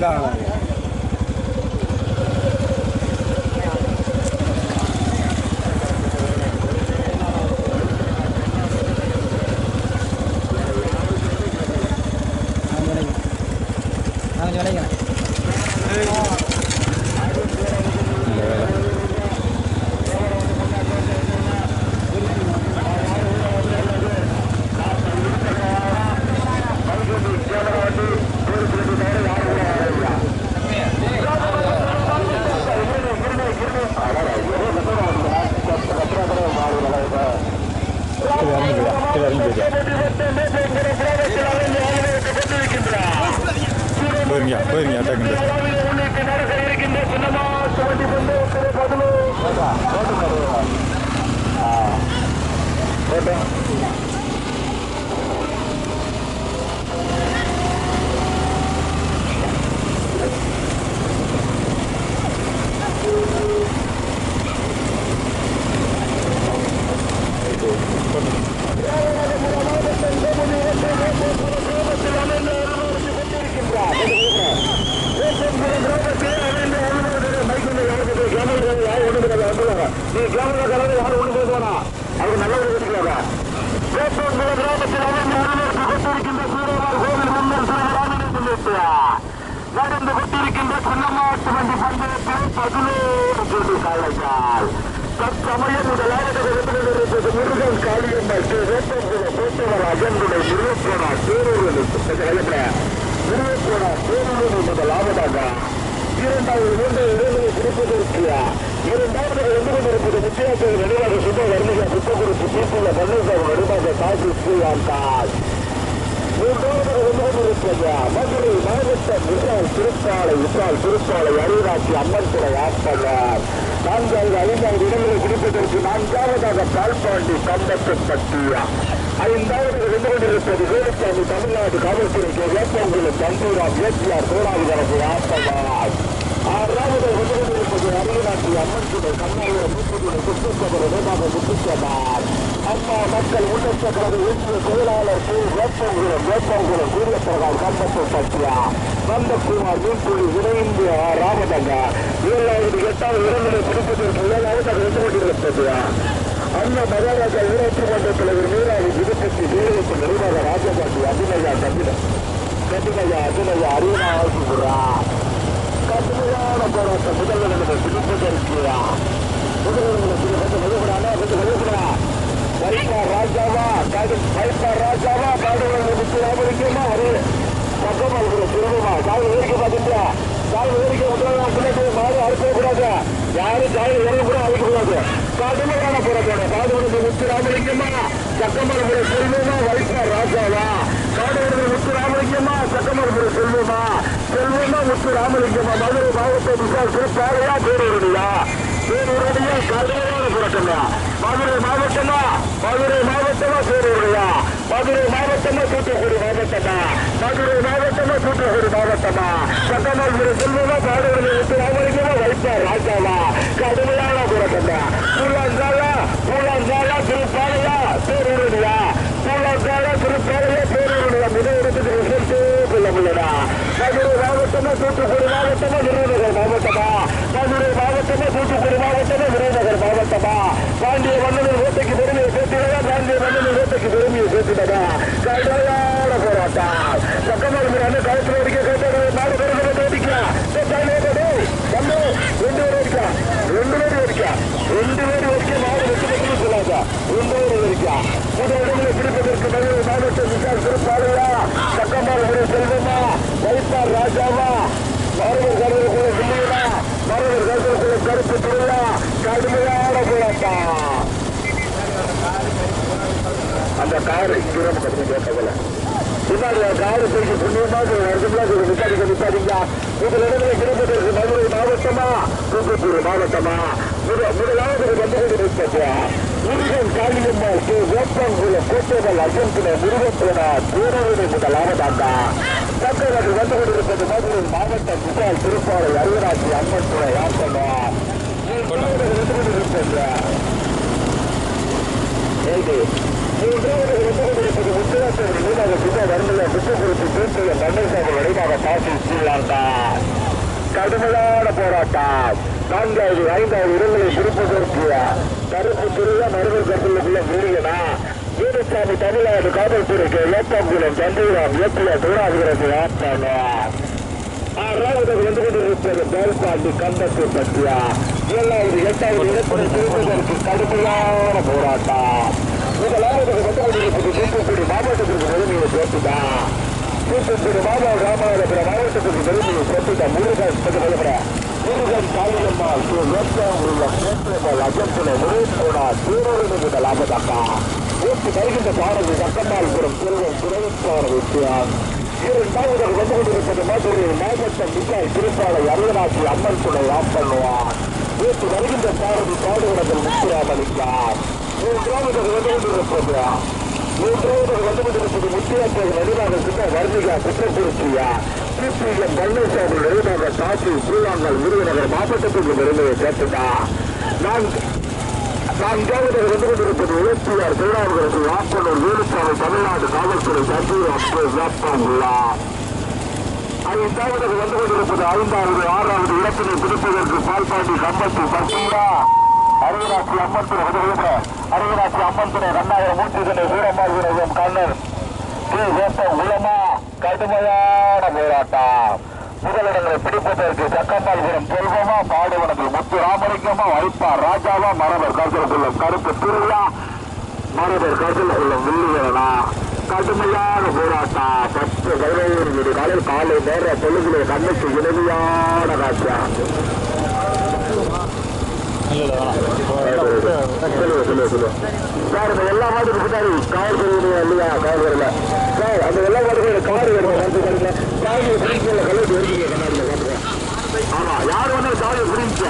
Да. போயிருங்க போயிருங்க அட்டாக்கு நடந்து கொண்டிருக்கின்ற சின்னமாட்டு வண்டி பந்தயத்தில் பதினோரு கோடி காலைகள் தற்சமயம் முதலாவது முருகன் காளியம்மாள் ஸ்ரீ வேப்பங்குள போட்டவர் அஜந்துடைய முருகப்போனா தேரூரில் முருகப்போனா தேரூரில் முதலாவதாக இரண்டாவது மூன்று இடங்களை பிடிப்பதற்கு இரண்டாவது வந்து கொண்டிருப்பது முக்கியத்துவ நடுவாக சுத்த வர்ணிக புத்தகுறிப்பு தீர்ப்புள்ள பன்னீர்செல்வம் நடுவாக காசி ஸ்ரீயாந்தாள் மூன்றாவது வந்து கொண்டிருப்பது மதுரை மாவட்டம் விஷால் திருப்பாலை விஷால் திருப்பாலை அருளாட்சி அம்மன் துறை ஆப்பனர் நான்காவது ஐந்தாவது இடங்களை பிடிப்பதற்கு நான்காவதாக பால்பாண்டி கம்பத்தப்பட்டியா ஐந்தாவது இருந்து கொண்டிருப்பது வேலுசாமி தமிழ்நாடு காவல்துறைக்கு வேப்பங்குளம் தம்பூராம் ஏசிஆர் சோழாவிதரப்பு ஆப்பனார் ஆறாவது வந்து கொண்டிருப்பது அருளாட்சி அம்மன் துறை கண்ணாடிய மூத்துக்குடி சுற்றுச்சபர வேதாக முத்துச்சபார் அம்மா மக்கள் முன்னேற்ற கழக இந்திய செயலாளர் கு வேப்பங்குளம் வேப்பங்குளம் சூரியபிரகாஷ் பற்றியா நந்தகுமார் மீன்புலி இணைந்து ராமதங்க ஏழாவது எட்டாவது இரண்டு பிடிப்பதற்கு ஏழாவது அது இருந்து கொண்டிருப்பது அண்ணா மகாராஜா ஊராட்சி மன்ற தலைவர் நீராவி விருப்பத்தி வீரத்து நிர்வாக ராஜபாண்டி அபிநயா கபிலம் கபிநயா அபிநயா அருணா ஆசிபுரா கடுமையான போராட்டம் முதல்வர்களை பிடிப்பதற்கு முதல்வர்களை பிடிப்பது வழிபடானா கொஞ்சம் வழிபடா வைப்பா ராஜாவா காடு வைப்பா ராஜாவா காடுகளை முத்து ராமலிங்கமா ஒரு பக்கமா இருக்கிற திரும்பமா காடு வேடிக்கை பார்த்துட்டா காடு வேடிக்கை முதல்வர் பிள்ளைக்கு மாறி அறுக்க யாரும் காடு இறங்க கூட அழைக்க கடுமையான போராட்டம் காடு முத்து ராமலிங்கமா சக்கமரபுர செல்வமா வைப்பார் ராஜாவா காடு முத்து ராமலிங்கமா சக்கமரபுர செல்வமா செல்வமா முத்து ராமலிங்கமா மதுரை மாவட்டம் விசால் சிறப்பாளையா பேரூரடியா பேரூரடியா கடுமையான போராட்டமா மதுரை மாவட்டமா மதுரை மாவட்டமா பேரூரடியா மதுரை மாவட்டமா தூத்துக்குடி மாவட்டமா? மதுரை மாவட்டமா தூத்துக்குடி மாவட்டமா? சட்டமன்ற செல்வமா பாடுகளை விட்டு ராமலிங்கமா வைப்பார் ராஜாவா? கடுமையான போராட்டமா பூலாந்தாலா பூலாந்தாலா திருப்பாளையா பேரூரடியா பூலாந்தாலா திருப்பாளையா பேரூரடியா முதலிடத்துக்கு ரிசல்ட் கொள்ள முடியல மதுரை மாவட்டமா தூத்துக்குடி மாவட்டமா? விருதுநகர் மாவட்டமா? மதுரை மாவட்டமா தூத்துக்குடி மாவட்டமா? விருதுநகர் மாவட்டமா? பாண்டிய மன்னனின் பெருமையை சேர்த்துடா கடுமையான போராட்டம். பக்கமாக அண்ணன் கழுத்துல அடிக்க கேட்டாரு நாலு பேருக்கு அடிக்கா ரெண்டு பேர் அடிக்கா ரெண்டு பேர் அடிக்கா ரெண்டு பேர் வச்சு நாலு வெற்றி வெற்றி சொல்லாத. ரெண்டு பேர் அடிக்கா முதல் இடங்களை பிடிப்பதற்கு மதுரை மாவட்டம் விசால் சிறப்பாளையா சக்கமாறு செல்வமா? வைப்பார் ராஜாவா? மரவர் கருவக்குள்ள சில்லியனா மரவர் கருவக்குள்ள கருப்பு திருவிழா? கடுமையான போராட்டம். அந்த கார் நம்ம கட்டி கேட்கல பின்னாடி காரு தூக்கி புண்ணியமாக ஒரு நிப்பாடிக்க நிப்பாடிங்க முதல் இடங்களை கிடைப்பதற்கு மதுரை மாவட்டமா? தூத்துக்குடி மாவட்டமா? முத- முதலாவது வந்து கொண்டிருப்பது முருகன் காளியம்மாள் கே. வேப்பங்குளம் கோட்டைகள் அஜந்தின முருகப்புரா பேரூரை முதலாவதாக தங்களுக்கு வந்து கொண்டிருப்பது மதுரை மாவட்டம் விசால் திருப்பாறை அருவராட்சி அம்மன் துறை ஆட்டணும் வந்து கொண்டிருப்பது மூன்றாவது வந்து கொண்டிருப்பது முத்துராச வேட்டவரி மீனாக சின்ன வர்ணிய விட்டுக்குறிச்சி தீர்த்திய மன்னர்சாமி வடிவாக தாக்கி ஸ்ரீலங்கா கடுமையான போராட்டம் நான்காவது ஐந்தாவது இடங்களை திருப்பதற்கு கருப்பு திருவிழா மருதல் கட்டளுக்குள்ள வீரியனா வீரசாமி தமிழ்நாடு காவல்துறைக்கு ஏப்பாங்குளம் தம்பூராம் ஏப்பிய தூராகிறது ஆப்பாங்க ஆறாவது வந்து கொண்டிருப்பது மேல்பாண்டி கம்பத்து பற்றியா ஏழாவது எட்டாவது இடத்தில் திருப்பதற்கு கடுமையான போராட்டம் முதலாவது வந்து கொண்டிருப்பது தூத்துக்குடி மாவட்டத்திற்கு பெருமையை சேர்த்துதா தூத்துக்குடி மாவட்ட ராமநாதபுரம் மாவட்டத்திற்கு பெருமையை சேர்த்துதா முருகன் சொல்லப்பட முருகன் காளியம்மாள் ஸ்ரீ வேட்டையாங்குள்ள சேற்றம்மாள் அஜம்புல முருகோடா தூரோடு முதல் லாபதாக்கா? ஊட்டி வருகின்ற பாடல் சக்கம்மாள்புரம் செல்வம் துறைப்பான விஷயம். இரண்டாவது வந்து கொண்டிருப்பது மதுரை மாவட்டம் விஜய் திருப்பாலை அருகநாட்சி அம்மன் துணை ஆஃப் பண்ணுவார். நேற்று வருகின்ற பாரதி பாடுவனத்தில் முத்துராமலிங்கார். மூன்றாவது வந்து கொண்டிருப்பது மூன்றாவது வந்து கொண்டிருப்பது முத்தியாற்றல் நடுவாக சின்ன வர்ணிகா குற்றக்குறிச்சியா சிபிஎம் பழனிசாமி நடுவாக காசி பூவாங்கல் விருதுநகர் மாவட்டத்திற்கு பெருமையை சேர்த்துட்டா நான் நான்காவது வந்து கொண்டிருப்பது இலக்கியார் திருநாவுக்கரசு ஆப்பனூர் வேலுசாமி தமிழ்நாடு காவல்துறை தந்தூர் அப்போ வியாபாரங்களா ஐந்தாவது வந்து கொண்டிருப்பது ஐந்தாவது ஆறாவது இடத்தினை பிடிப்பதற்கு பால்பாண்டி கம்பத்து பத்தீரா அருகராட்சி அம்மத்துறை உதவியுற அருகராட்சி அம்மத்துறை ரெண்டாயிரம் மூச்சுதனை வீரமாகிறம் கண்ணன். கே. வேப்பம் உலமா கடுமையான போராட்டம். முதலிடங்களை பிடிப்பதற்கு சக்கம்பாள்புரம் செல்வமா பாடுவனத்தில் முத்து ராமலிங்கமா வைப்பார் ராஜாவா மரபர் கருத்துல கருப்பு திருவிழா மரபர் கருத்துல வில்லுகிறனா கடுமையான போராட்டம். பத்து பதினேழு மணி காலையில் காலை நேர பொழுதுல கண்ணுக்கு இனிமையான காட்சியா இல்லை இல்லை வேணாம் சொல்லுங்க சொல்லுங்க சொல்லுங்க சார் இந்த எல்லா மாட்டுக்கு பின்னாடி கார் தெரியுது இல்லையா கார் வரல சார் அந்த எல்லா மாட்டுக்கும் கார் வருது வந்து பிடிக்கல கண்ணாடியில் ஆமா யார் வந்து சாவியை பிடிச்ச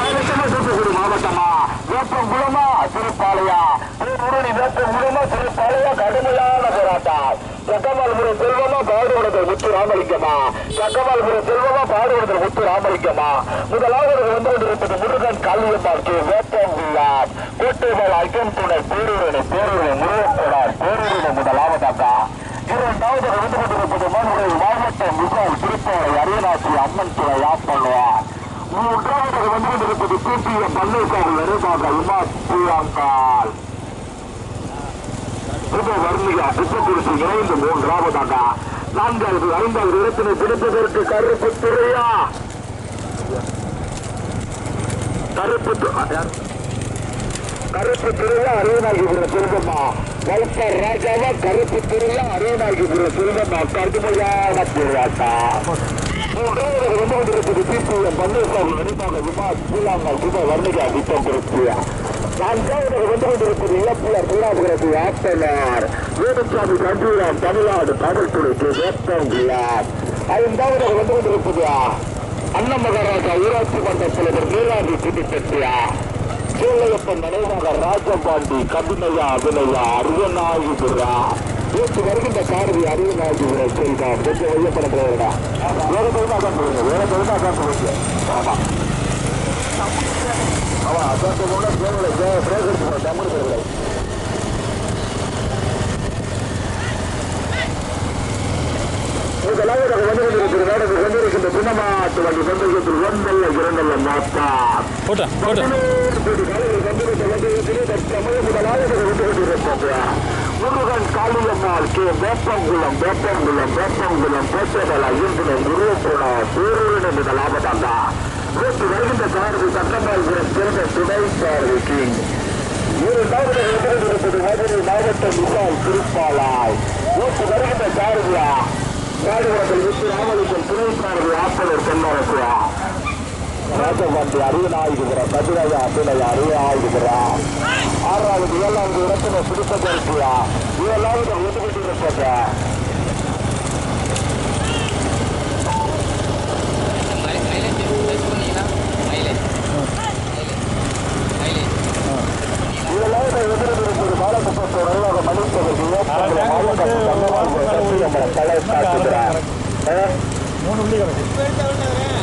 மாவட்டமா தூத்துக்குடி மாவட்டமா வேப்பம் குளமா திருப்பாளையா திருமுருணி வேப்பம் குளமா திருப்பாளையா கடுமையான போராட்டம் சக்கமால்புரம் செல்வமா பாடுவனத்தில் முத்து ராமலிங்கமா? சக்கமால்புரம் செல்வமா பாடுவனத்தில் முத்து ராமலிங்கமா? முதலாவது வந்து கொண்டிருப்பது முருகன் காளியம்மாள் கே. வேப்பம் உள்ளார் கோட்டைகள் ஐக்கம் துணை பேரூரணி பேரூரணி முருகன் பேரூரணி முதலாவதாக்கா இரண்டாவது வந்து கொண்டிருப்பது மதுரை மாவட்டம் முகம் திருப்பாளை அரியநாசி அம்மன் துறை ஆப்பண்ணுவார் மூன்றாவது வந்து கொண்டிருப்பது கூட்டிய பன்னீர்சாமி வருமாக உமா பூயாங்கால் புது வர்ணிகா குப்பக்குறிச்சி இணைந்து மூன்றாவதாக நான்காவது ஐந்தாவது இடத்தினை பிடிப்பதற்கு கருப்பு துறையா கருப்பு கருப்பு திருவிழா அரியநாயகிபுரம் செல்வம்மா வளர்ப்பார் ராஜாவா கருப்பு திருவிழா அரியநாயகிபுரம் செல்வம்மா கடுமையான போராட்டம் மூன்றாவது வந்து கொண்டிருப்பது சிபிஎம் பன்னீர்சாமி வருமாக விமா பூலாங்கால் புது வர்ணிகா குப்பக்குறிச்சியா நான்காவது வந்து கொண்டிருப்பது இழப்பியார் பூராபுரத்து ஆப்பனார் வேலுசாமி கண்டூராம் தமிழ்நாடு காவல்துறைக்கு வேப்பங்குள்ளார் ஐந்தாவது வந்து கொண்டிருப்பது அண்ணன் மகாராஜா ஊராட்சி மன்ற தலைவர் நீலாண்டி திட்டத்தியா சூழையப்பன் நினைவாக ராஜபாண்டி கபினையா அபிநயா அரியநாயகிபுரா. நேற்று வருகின்ற காரதி அரியநாயகிபுரை செல்வா கொஞ்சம் வையப்பட போகிறா வேற டைமா தான் வேற டைமா தான் போகுங்க ஆமா ஆமா அதான் கூட தேவையில்லை தேவை பிரேசர் போகிற தமிழ் தேவையில்லை முதலாவது வந்து கொண்டிருக்கிற நேரத்தில் கொண்டிருக்கின்ற சின்னமாட்டு வண்டி பந்தயத்தில் ஒன்றல்ல இரண்டல்ல மாத்தா போட்டேன் போட்டேன் முருகன் காளியம்மாள் கே வேப்பங்குளம் வேப்பங்குளம் வேப்பங்குளம் பேச்சதல இயந்திரம் குருவப்புடா சூரியன் என்ற லாபத்தாண்டா நேற்று வருகின்ற சாரதி சட்டமாள்புரம் சிறந்த துணை சாரதிக்கு கிங். இரண்டாவது இருப்பது மதுரை மாவட்டம் விசால் திருப்பாலாய். நேற்று வருகின்ற சாரதியா பாடுபடத்தில் விட்டு ராமலிங்கம் துணை சாரதி ஆப்பனர் தென்னரசுயா ராஜபாண்டி அரியநாயகுபுரம் கதிரையா அபிநயா அரியநாயகுபுரம் ஆறாவது ஏழாவது இடத்துல பிடிப்பதற்குயா ஏழாவது ஒதுக்கிட்டு இருப்பது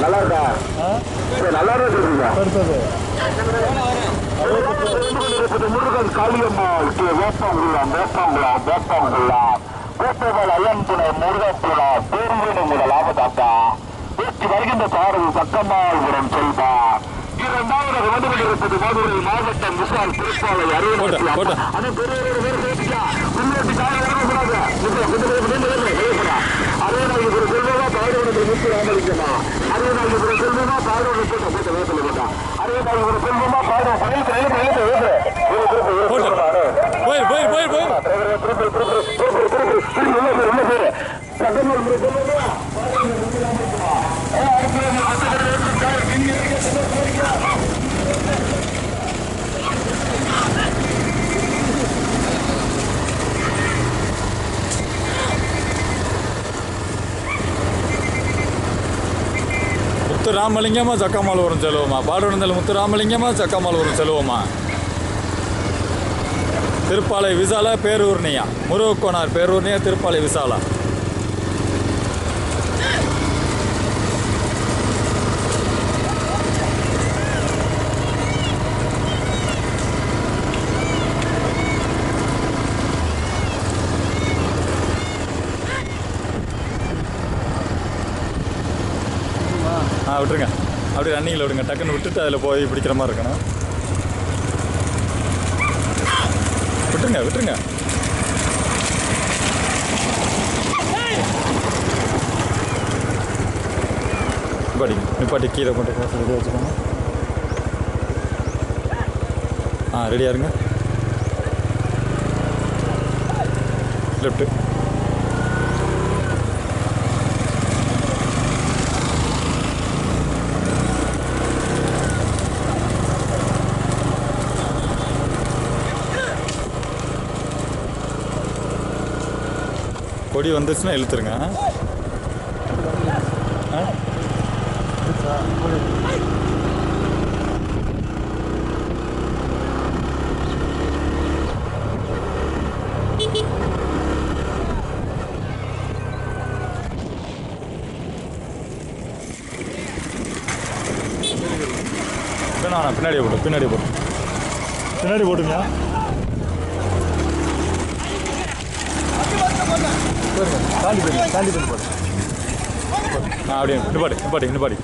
நல்லா இருக்கா நல்லா இருக்கீங்க அடுத்தது வரும் முருகன் காளியம்மாள் கே வேப்பங்குளம் வேப்பங்குளம் வேப்பங்குளம் வேப்பவல் துணை முருகப்புலா பேருவினை ஆபத்தாத்தா வெற்றி வருகின்ற பாடல் சக்கம்மாள் சக்கம்மாள்புரம் செல்வா இரண்டாவது வந்து கொண்டிருப்பது மதுரை மாவட்டம் விசால் திருப்பாலை. அருவத்தி அது பெரிய முன்னோட்டி காலை வரக்கூடாது. அறுபதாயிரம் செல்வமா பாடுவனத்தில் முத்து ராமலிங்கமா அறுபதாயிரம் செல்வமா பாடுவனை போட்ட போட்ட வேப்பில போட்டா அறுபதாயிரம் செல்வமா பாடுவோம் பயணத்தில் எழுத்து எழுத்து எழுத்து போயிரு போயிரு போயிரு போயிரு. முத்து ராமலிங்கமா சக்கமாலபுரம் செல்வமா பாடுவனந்தல் முத்து ராமலிங்கமா சக்கமாலபுரம் செல்வமா திருப்பாலை விசாலா பேரூர்னியா முருகக்கோனார் பேரூர்னியா திருப்பாலை விசாலா. விட்டுருங்க. அப்படியே ரன்னிங்கில் விடுங்க. டக்குன்னு விட்டுட்டு அதில் போய் பிடிக்கிற மாதிரி இருக்கணும். விட்டுருங்க விட்டுருங்க. நிப்பாட்டிங்க நிப்பாட்டி கீழே கொண்டு போய் ரெடியாக வச்சுக்கோங்க. ஆ ரெடியாக இருங்க. லெஃப்ட்டு கொடி வந்துச்சுன்னா இழுத்துருங்க. ஆ? பின்னாடியே போட்டு பின்னாடி போட்டு பின்னாடி போட்டுங்க தாண்டி போய் தாண்டி போய் போடு ஆ அப்படியே நிப்பாடு நிப்பாடு நிப்பாடி நிப்பாடி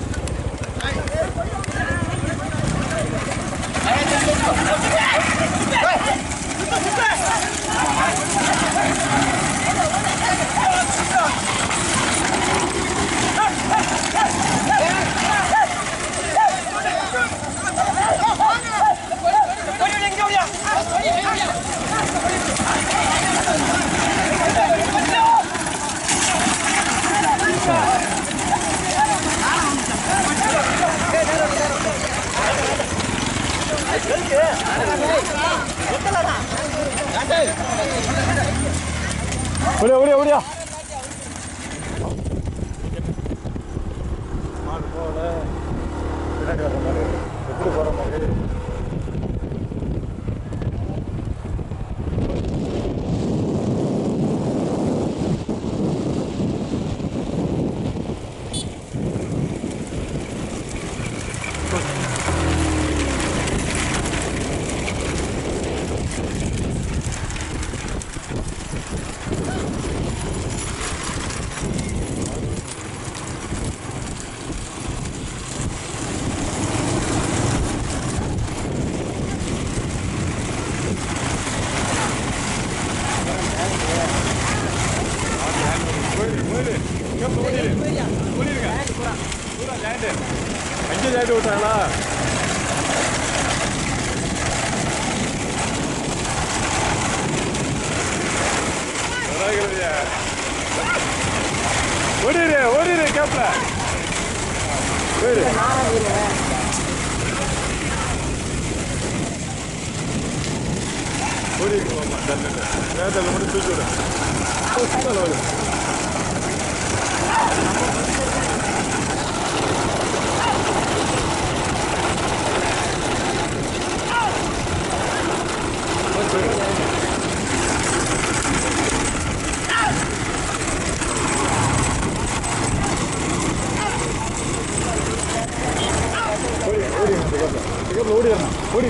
ஓடியா ஓடியா ஓடியா மாடு போகல. பின்னாடி வர மாதிரி. எப்படி போகிற மாதிரி அங்கே ஜாயிட்டு விட்டாங்களா ஓடிடு ஓடிடு கேப்ல ஓடிடு ஓடிடு மாமா தள்ளுங்க நேரத்தில் மட்டும் தூக்கி விடு மேல ஓடு. ஓடி ஓடி பிக்கப்ல பிக்கப்ல ஓடி வரணும் ஓடி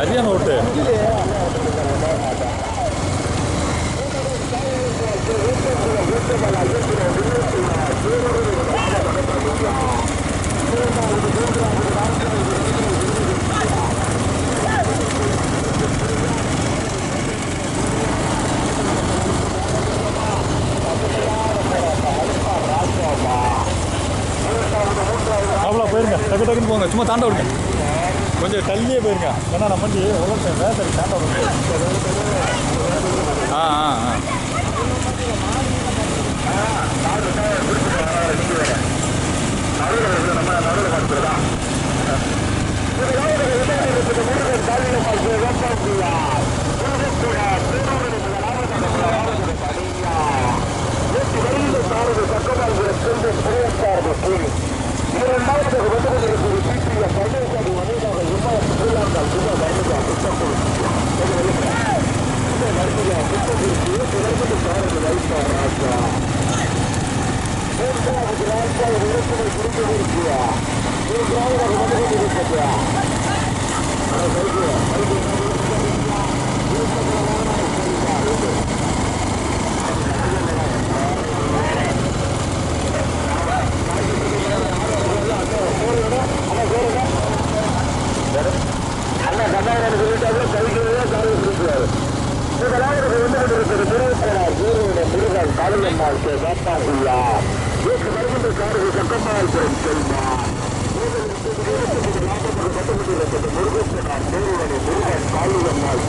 அரிய நோட்டு அவ்வளோ போயிருங்க. டக்கு டக்குன்னு போங்க. சும்மா தாண்ட விடுங்க. தள்ளியே போயிருங்க. ஏன்னா நம்ம வண்டி உலகம் வேசரி தாண்ட விடுங்க ஆ ஆ.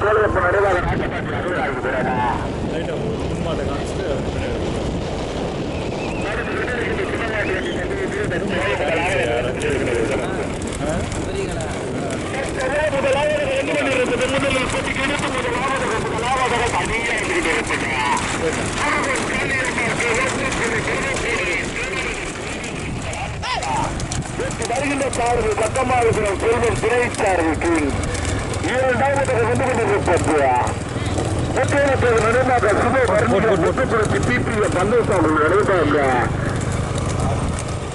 சோழையப்ப நடுவாக லைட்டாக முன்மாட்டை காமிச்சிட்டு புரியுங்களா வருகின்ற சாரதி பக்கமாக இருக்கிற செல்வம் துணை சாரதிக்கு இரண்டாவது வந்து கொண்டிருப்பது முக்கியமற்றது நடுநாக சுப வர்ணிகளுக்கு பிபிஎ பந்தசாமி நடைபாங்க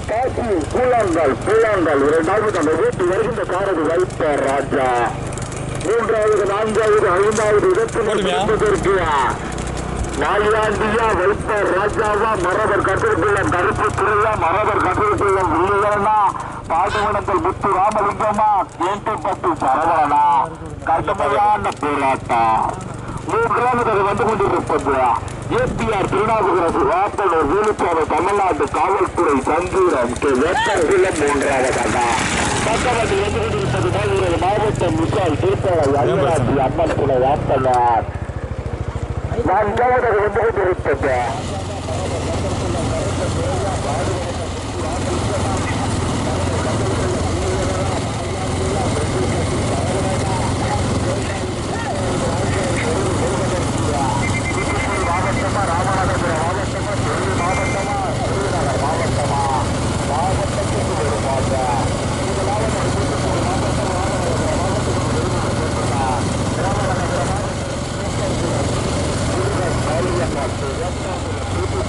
காசி கூழாங்கால் கூழாங்கால் இரண்டாவது அந்த வீட்டு வருகின்ற காரது வைத்த ராஜா மூன்றாவது நான்காவது ஐந்தாவது? இடத்தில் நாலாண்டியா வைத்த ராஜாவா மரபர் கட்டிருக்குள்ள கருப்பு திருவிழா மரபர் கட்டிருக்குள்ள வில்லுகளா பாட்டுமணத்தில் முத்து ராமலிங்கமா கேட்டுப்பட்டு சரவணனா கடுமையான போராட்டம். மூன்றாவது வந்து கொண்டிருப்பது ஏபிஆர் திருநாவுக்கரசு வாப்பனூர் வேலுப்பாவை தமிழ்நாட்டு காவல்துறை வெப்பகுலம் மூன்றாவதாக பக்கவாட்டில் வந்து கொண்டிருப்பது மதுரை மாவட்டம் விஷால் திருப்பதி அய்யராஜி அம்மன் குல வாப்பனார் நான்காவது வந்து கொண்டிருப்பது முருகன்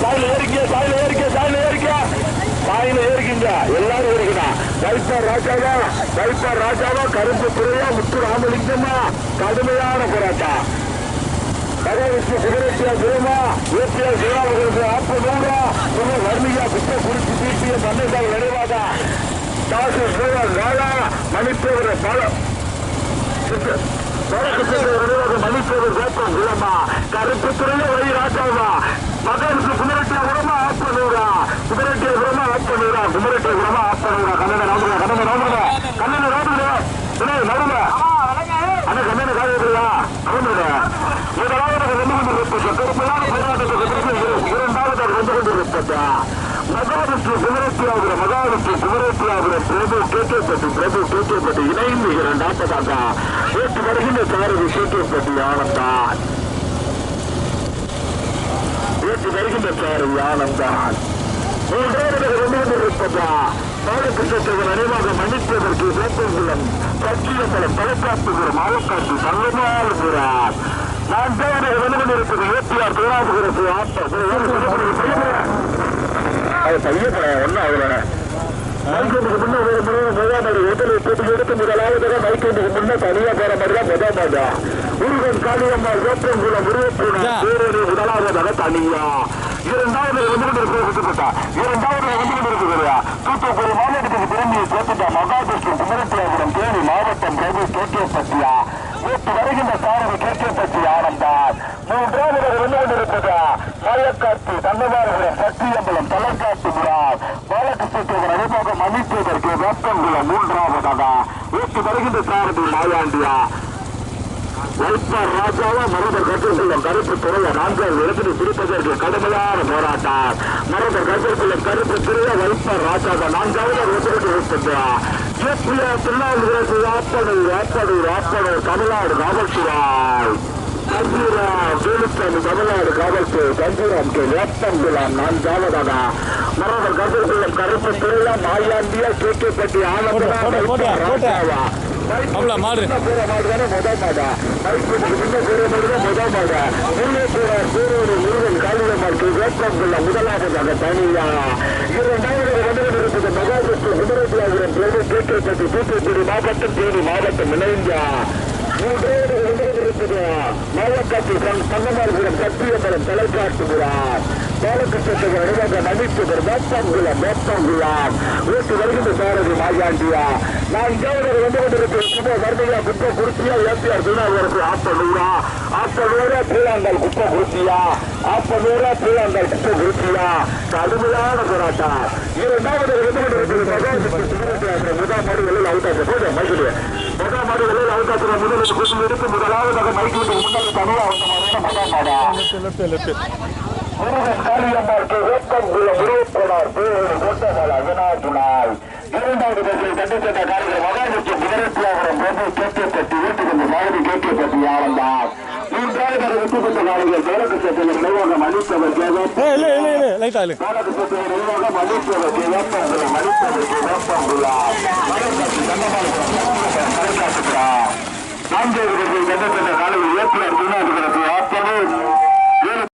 சாயில ஏறிக்க சாயில ஏறிக்க சாயில ஏறிக்க சாயில ஏறிக்கிங்க எல்லாரும் ஏறிக்கணும் வைப்பார் ராஜாவா வைப்பார் ராஜாவா கருப்பு துறையா முத்து ராமலிங்கம்மா. கடுமையான போராட்டம். மகாவிஷ்ணு சிகரெட்டியா சிவமா ஏற்றியா சிவாவுக்கு ஆப்பு நூறா சும வர்ணியா குப்பை குறிச்சி தீட்டிய மன்னேசாமி நினைவாக காசி ஸ்ரீலங்கா நாளா மணிப்பேவர தொடக்கத்தில் மணிப்பேவர் வேப்பம் சிவமா கருப்பு துறையில வழி ராஜாவா. மகனுக்கு குமரட்டிய குரமா ஆப்பனூரா குமரட்டிய குரமா ஆப்பனூரா குமரட்டிய குரமா ஆப்பனூரா கண்ணன நோடுங்க கண்ணன நோடுங்க கண்ணன நோடுங்க நடுங்க அண்ணா கண்ணன காலையா நோடுங்க முதலாவது ரெண்டு கொண்டு இருப்பது இரண்டாவது ரெண்டு கொண்டு இருப்பதா மகாவிஷ்ணு குமரத்தியாபுரம் மகாவிஷ்ணு குமரத்தியாபுரம் பிரபு கேட்டப்பட்டு பிரபு கேட்டப்பட்டு. இணைந்து இரண்டாவதாக ஏற்று வருகின்ற சாரதி கேட்டப்பட்டு ஆனந்தான். ஏற்று வருகின்ற பெயர் ஆனந்தான் மூன்றாவது ரெண்டு கொண்டு இருப்பதா பாலகிருஷ்ணத்தவர் நினைவாக மன்னிப்பதற்கு வேப்பங்குளம் சச்சியம்பலம் தலைக்காட்டுகிற மாவக்காட்டு தங்கமாறுகிறார் நான் தான் வந்து கொண்டிருப்பது ஏற்றியார் பேராபுரத்து ஆட்டம். அது பையன் ஒன்றும் ஆகல. மைக்கேண்டுக்கு முன்ன ஒரு முதல் மாடு முதல் எடுத்து முதலாவதாக மைக்கேண்டுக்கு போற மாதிரி தான் முதல் மாடா காளியம்மாள் வேப்பங்குளம். பேரொரு முதலாவதாக தனியா. இரண்டாவது வந்து கொண்டிருக்கப்பட்டா இரண்டாவது வந்து கொண்டிருக்கிறா தூத்துக்குடி மாவட்டத்துக்கு திரும்பி சேர்த்துட்டா மகாவிஷ்ணு குமரத்தியாபுரம் தேனி மாவட்டம் பிரபு கேட்டியப்பட்டியா நேற்று வருகின்ற சாரதி கேட்டியப்பட்டி ஆனந்தான் மூன்றாவது வந்து கொண்டிருப்பதா மலையக்காட்டு தங்கமாரபுரம் சத்தியம்பலம் தலைக்காட்டுகிறார் பாலகிருஷ்ணத்தேவர் அறிமுக மன்னிப்பதற்கு வேப்பங்குளம் மூன்றாவதாக. நேற்று வருகின்ற சாரதி மாயாண்டியா. வைப்பார் ராஜாவா மரபர் கற்றுக்கொள்ளும் கருப்பு துறைய நான்காவது இடத்தில் பிடிப்பதற்கு கடுமையான போராட்டம். மரபர் கற்றுக்கொள்ளும் கருப்பு துறைய வைப்பார் ராஜாவா நான்காவது ஏப்பியா திருநாவுக்கு ஆப்பனூர் ஆப்பனூர் ஆப்பனூர் தமிழ்நாடு காவல்துறாய் கஞ்சீராம் வேலுச்சாமி தமிழ்நாடு காவல்துறை. கஞ்சீராம் கே வேப்பங்குளம் நான்காவதாக மரபர் கற்றுக்கொள்ளும் கருப்பு துறைய மாயாண்டியா கேட்டுப்பட்டி போட்டு, போட்டு, போட்டு, ஆனந்தா மாப்பிள, மாடு. முதலாவதாக தனியா இரண்டாவது வந்து இருப்பது மகாவிஷ்ணு குமரத்தியாபுரம் தூத்துக்குடி மாவட்டம் தேனி மாவட்டம் இணைந்தா மூன்றாவது வந்து மாவட்டத்தில் தங்கமார்புரம் சத்தியபுரம் தலைக்காட்டுகிறார் பாலகிருஷ்ணத்துக்கு நினைவாக மன்னிப்புவர் வேப்பங்குளம் வேப்பங்குளம் வீட்டு வருகின்ற சாரதி மாயாண்டியா? நான் இங்கே வந்து கொண்டிருக்கிறேன் குப்பை வர்ணியா குப்பை குறிச்சியா ஏபிஆர் திருநாவுக்கு ஆப்பனூரா ஆப்பனூரா பூலாந்தால் குப்பை குறிச்சியா ஆப்பனூரா பூலாந்தால் குப்பை குறிச்சியா கடுமையான போராட்டம். இரண்டாவது வந்து கொண்டிருக்கிற முதல் சுமரத்தியாபுரம் வெளியில் மாடுகளில் அவுட்டாச்சு போது மைக்கிடு முதல் வெளியில் அவுட்டாச்சு முதல் குசும் எடுத்து முதலாவதாக மைக்கிட்டு முன்னாடி தனியாக வந்த முதல் மாடா லெஃப்ட் லெஃப்ட் முருகன் காளியம்மாளுக்கு வேப்பங்குளம் முருகப்பனார் பேரொரு கோட்டகால அவினாதுனாய் இரண்டாவது பஸ்ஸில் கண்டுசென்ற காலையில் மகாவிஷ்ணு குமரத்தியாபுரம் பிரபு கேட்கப்பட்டு வீட்டுக்கு மாதிரி கேட்கப்பட்டு ஆவந்தார் மூன்றாவது வெற்றி பெற்ற காலையில் பேரகிருஷ்ணத்தில் நிர்வாகம் அளித்தவர் நிர்வாகம் அளித்தவர் வேப்பங்குளம் அளித்தவருக்கு வேப்பங்குளம் நான்காவது பஸ்ஸில் கண்டுசென்ற